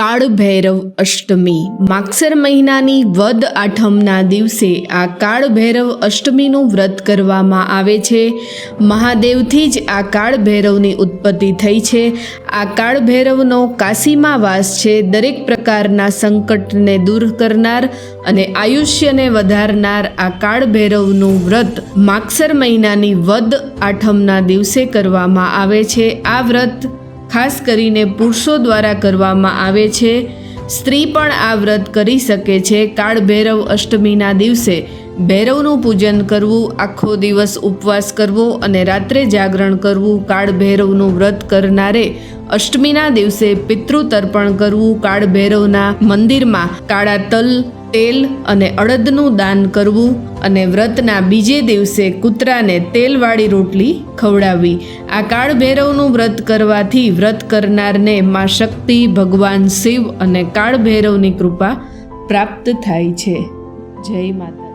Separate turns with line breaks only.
કાળ ભૈરવ અષ્ટમી. માગસર મહિનાની વદ આઠમના દિવસે આ કાળ ભૈરવ અષ્ટમીનું વ્રત કરવામાં આવે છે. મહાદેવથી જ આ કાળ ભૈરવની ઉત્પત્તિ થઈ છે. આ કાળ ભૈરવનો કાશીમાં વાસ છે. દરેક પ્રકારના સંકટને દૂર કરનાર અને આયુષ્યને વધારનાર આ કાળ ભૈરવનું વ્રત માગસર મહિનાની વદ આઠમના દિવસે કરવામાં આવે છે. આ વ્રત ખાસ કરીને પુરુષો દ્વારા કરવામાં આવે છે. સ્ત્રી પણ આ વ્રત કરી શકે છે. કાળ ભૈરવ અષ્ટમીના દિવસે ભૈરવનું પૂજન કરવું, આખો દિવસ ઉપવાસ કરવો અને રાત્રે જાગરણ કરવું કાળ ભૈરવનું વ્રત કરનારે અષ્ટમીના દિવસે પિતૃ તર્પણ કરવું કાળ ભૈરવના મંદિરમાં કાળા તલ તેલ અને અડદનું દાન કરવું અને વ્રતના બીજે દિવસે કૂતરાને તેલવાળી રોટલી ખવડાવવી. આ કાળ ભૈરવનું વ્રત કરવાથી વ્રત કરનારને મા શક્તિ, ભગવાન શિવ અને કાળ ભૈરવની કૃપા પ્રાપ્ત થાય છે. જય માતા